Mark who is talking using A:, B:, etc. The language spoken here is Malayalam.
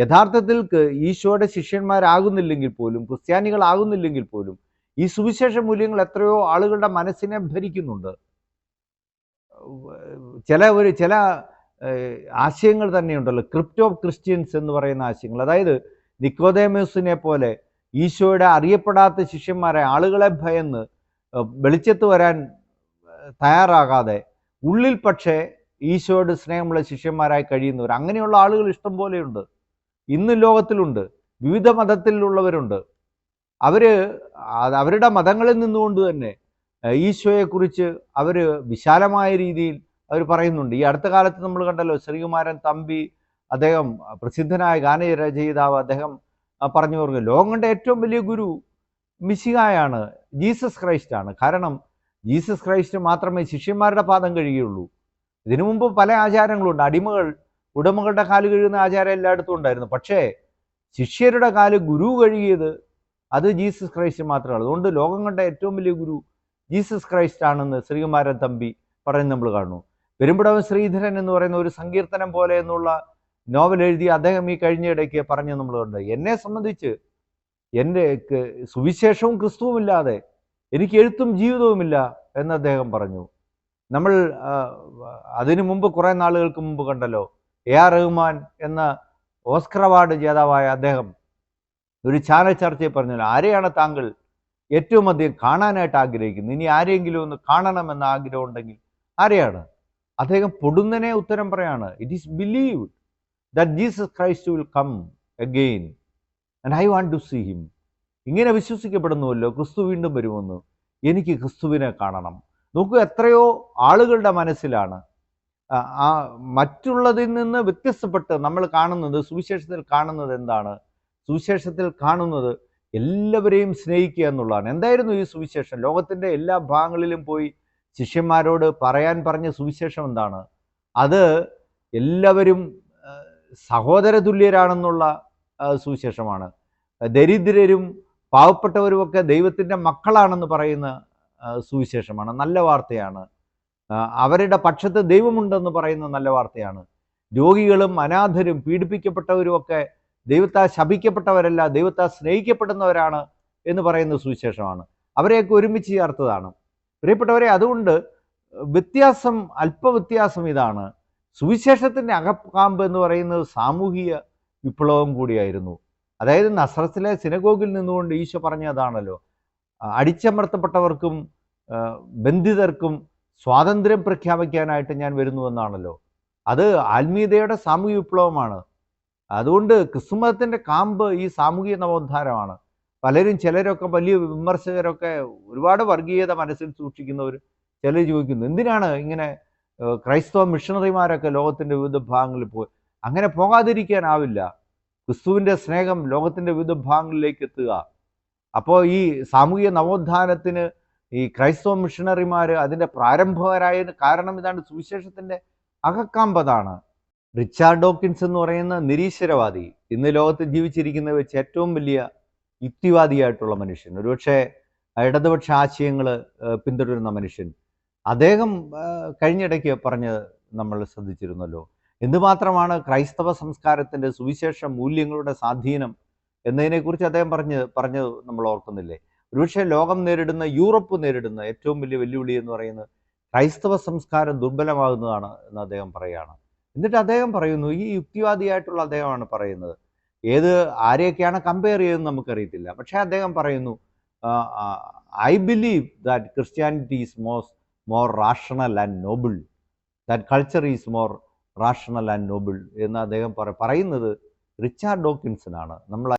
A: യഥാർത്ഥത്തിൽ ഈശോയുടെ ശിഷ്യന്മാരാകുന്നില്ലെങ്കിൽ പോലും ക്രിസ്ത്യാനികളാകുന്നില്ലെങ്കിൽ പോലും ഈ സുവിശേഷ മൂല്യങ്ങൾ എത്രയോ ആളുകളുടെ മനസ്സിനെ ഭരിക്കുന്നുണ്ട്. ചില ഒരു ചില ആശയങ്ങൾ തന്നെയുണ്ടല്ലോ. ക്രിപ്റ്റോ ക്രിസ്ത്യൻസ് എന്ന് പറയുന്ന ആശയങ്ങൾ. അതായത് നിക്കോദേമസിനെ പോലെ ഈശോയുടെ അറിയപ്പെടാത്ത ശിഷ്യന്മാരെ ആളുകളെ ഭയന്ന് വെളിച്ചത്ത് വരാൻ തയ്യാറാകാതെ ഉള്ളിൽ പക്ഷേ ഈശോയുടെ സ്നേഹമുള്ള ശിഷ്യന്മാരായി കഴിയുന്നവർ. അങ്ങനെയുള്ള ആളുകൾ ഇഷ്ടം പോലെയുണ്ട്. ഇന്ന് ലോകത്തിലുണ്ട്. വിവിധ മതത്തിലുള്ളവരുണ്ട്. അവർ അവരുടെ മതങ്ങളിൽ നിന്നുകൊണ്ട് തന്നെ ഈശോയെക്കുറിച്ച് അവർ വിശാലമായ രീതിയിൽ അവർ പറയുന്നുണ്ട്. ഈ അടുത്ത കാലത്ത് നമ്മൾ കണ്ടല്ലോ ശ്രീകുമാരൻ തമ്പി അദ്ദേഹം പ്രസിദ്ധനായ ഗാനരചയിതാവ് അദ്ദേഹം പറഞ്ഞു പറഞ്ഞു ലോകം കണ്ട ഏറ്റവും വലിയ ഗുരു മിശിഹായാണ് ജീസസ് ക്രൈസ്റ്റ് ആണ് കാരണം ജീസസ് ക്രൈസ്റ്റ് മാത്രമേ ശിഷ്യന്മാരുടെ പാദം കഴുകിയുള്ളൂ. ഇതിനു മുമ്പ് പല ആചാരങ്ങളുണ്ട്. അടിമകൾ ഉടമകളുടെ കാൽ കഴുകുന്ന ആചാരം എല്ലായിടത്തും ഉണ്ടായിരുന്നു. പക്ഷേ ശിഷ്യരുടെ കാൽ ഗുരു കഴുകിയത് അത് ജീസസ് ക്രൈസ്റ്റ് മാത്രമാണ്. അതുകൊണ്ട് ലോകം കണ്ട ഏറ്റവും വലിയ ഗുരു ജീസസ് ക്രൈസ്റ്റ് ആണെന്ന് ശ്രീകുമാരൻ തമ്പി പറയുന്നത് നമ്മൾ കാണുന്നു. പെരുമ്പടവൻ ശ്രീധരൻ എന്ന് പറയുന്ന ഒരു സങ്കീർത്തനം പോലെ എന്നുള്ള നോവൽ എഴുതി അദ്ദേഹം ഈ കഴിഞ്ഞ ഇടയ്ക്ക് പറഞ്ഞ് നമ്മൾ കണ്ട്. എന്നെ സംബന്ധിച്ച് എന്റെ സുവിശേഷവും ക്രിസ്തുവുമില്ലാതെ എനിക്ക് എഴുത്തും ജീവിതവുമില്ല എന്ന് അദ്ദേഹം പറഞ്ഞു. നമ്മൾ അതിനു മുമ്പ് കുറേ നാളുകൾക്ക് മുമ്പ് കണ്ടല്ലോ എ ആർ റഹ്മാൻ എന്ന ഓസ്കർ അവാർഡ് ജേതാവായ അദ്ദേഹം ഒരു ചാനൽ ചർച്ചയിൽ പറഞ്ഞു ആരെയാണ് താങ്കൾ ഏറ്റവും അധികം കാണാനായിട്ട് ആഗ്രഹിക്കുന്നത്? ഇനി ആരെങ്കിലും ഒന്ന് കാണണമെന്ന ആഗ്രഹം ഉണ്ടെങ്കിൽ ആരെയാണ്? അദ്ദേഹം പൊടുന്നനെ ഉത്തരം പറയാണ്. It is believe that Jesus Christ will come again and I want to see him ഇങ്ങനെ വിശ്വസിക്കപ്പെടുന്നുവല്ലോ ക്രിസ്തു വീണ്ടും വരുമെന്ന്. എനിക്ക് ക്രിസ്തുവിനെ കാണണം. നോക്കൂ എത്രയോ ആളുകളുടെ മനസ്സിലാണ് ആ, മറ്റുള്ളതിൽ നിന്ന് വ്യത്യസ്തപ്പെട്ട് നമ്മൾ കാണുന്നത് സുവിശേഷത്തിൽ കാണുന്നത് എന്താണ്? സുവിശേഷത്തിൽ കാണുന്നത് എല്ലാവരെയും സ്നേഹിക്കുക എന്നുള്ളതാണ്. എന്തായിരുന്നു ഈ സുവിശേഷം? ലോകത്തിന്റെ എല്ലാ ഭാഗങ്ങളിലും പോയി ശിഷ്യന്മാരോട് പറയാൻ പറഞ്ഞ സുവിശേഷം എന്താണ്? അത് എല്ലാവരും സഹോദര തുല്യരാണെന്നുള്ള സുവിശേഷമാണ്. ദരിദ്രരും പാവപ്പെട്ടവരുമൊക്കെ ദൈവത്തിന്റെ മക്കളാണെന്ന് പറയുന്ന സുവിശേഷമാണ്. നല്ല വാർത്തയാണ്. അവരുടെ പക്ഷത്ത് ദൈവമുണ്ടെന്ന് പറയുന്ന നല്ല വാർത്തയാണ്. രോഗികളും അനാഥരും പീഡിപ്പിക്കപ്പെട്ടവരും ഒക്കെ ദൈവത്താൽ ശപിക്കപ്പെട്ടവരല്ല ദൈവത്താൽ സ്നേഹിക്കപ്പെടുന്നവരാണ് എന്ന് പറയുന്ന സുവിശേഷമാണ്. അവരെയൊക്കെ ഒരുമിച്ച് ചേർത്തതാണ്. പ്രിയപ്പെട്ടവരെ അതുകൊണ്ട് വ്യത്യാസം അല്പവ്യത്യാസം ഇതാണ്. സുവിശേഷത്തിന്റെ അകക്കാമ്പ് എന്ന് പറയുന്നത് സാമൂഹിക വിപ്ലവം കൂടിയായിരുന്നു. അതായത് നസ്രത്തിലെ സിനഗോഗിൽ നിന്നുകൊണ്ട് ഈശോ പറഞ്ഞതാണല്ലോ. അടിച്ചമർത്തപ്പെട്ടവർക്കും ബന്ധിതർക്കും സ്വാതന്ത്ര്യം പ്രഖ്യാപിക്കാനായിട്ട് ഞാൻ വരുന്നുവെന്നാണല്ലോ. അത് ആത്മീയതയുടെ സാമൂഹ്യ വിപ്ലവമാണ്. അതുകൊണ്ട് ക്രിസ്തുമതത്തിന്റെ കാമ്പ് ഈ സാമൂഹിക നവോത്ഥാനമാണ്. പലരും ചിലരൊക്കെ വലിയ വിമർശകരൊക്കെ ഒരുപാട് വർഗീയത മനസ്സിൽ സൂക്ഷിക്കുന്നവർ ചിലർ ചോദിക്കുന്നു എന്തിനാണ് ഇങ്ങനെ ക്രൈസ്തവ മിഷണറിമാരൊക്കെ ലോകത്തിന്റെ വിവിധ ഭാഗങ്ങളിൽ പോയി അങ്ങനെ പോകാതിരിക്കാനാവില്ല. ക്രിസ്തുവിന്റെ സ്നേഹം ലോകത്തിന്റെ വിവിധ ഭാഗങ്ങളിലേക്ക് എത്തുക. അപ്പോൾ ഈ സാമൂഹിക നവോത്ഥാനത്തിന് ഈ ക്രൈസ്തവ മിഷണറിമാർ അതിന്റെ പ്രാരംഭകരായ കാരണം ഇതാണ് സുവിശേഷത്തിന്റെ അകക്കാമ്പതാണ്. റിച്ചാർഡ് ഡോക്കിൻസ് എന്ന് പറയുന്ന നിരീശ്വരവാദി ഇന്ന് ലോകത്ത് ജീവിച്ചിരിക്കുന്ന വെച്ച് ഏറ്റവും വലിയ യുക്തിവാദിയായിട്ടുള്ള മനുഷ്യൻ. ഒരുപക്ഷെ ഇടതുപക്ഷ ആശയങ്ങൾ പിന്തുടരുന്ന മനുഷ്യൻ. അദ്ദേഹം കഴിഞ്ഞിടയ്ക്ക് പറഞ്ഞ് നമ്മൾ ശ്രദ്ധിച്ചിരുന്നല്ലോ. എന്തുമാത്രമാണ് ക്രൈസ്തവ സംസ്കാരത്തിന്റെ സുവിശേഷ മൂല്യങ്ങളുടെ സ്വാധീനം എന്നതിനെക്കുറിച്ച് അദ്ദേഹം പറഞ്ഞ് പറഞ്ഞ് നമ്മൾ ഓർക്കുന്നില്ലേ? ഒരുപക്ഷെ ലോകം നേരിടുന്ന യൂറോപ്പ് നേരിടുന്ന ഏറ്റവും വലിയ വെല്ലുവിളി എന്ന് പറയുന്നത് ക്രൈസ്തവ സംസ്കാരം ദുർബലമാകുന്നതാണ് എന്ന് അദ്ദേഹം പറയുകയാണ്. എന്നിട്ട് അദ്ദേഹം പറയുന്നു ഈ യുക്തിവാദിയായിട്ടുള്ള അദ്ദേഹമാണ് പറയുന്നത്. ഏത് ആരെയൊക്കെയാണ് കമ്പയർ ചെയ്തതെന്ന് നമുക്കറിയത്തില്ല. പക്ഷേ അദ്ദേഹം പറയുന്നു I believe that Christianity is most more rational and noble that culture is more rational and noble എന്ന് അദ്ദേഹം പറ പറയുന്നത് റിച്ചാർഡ് ഡോക്കിൻസനാണ് നമ്മൾ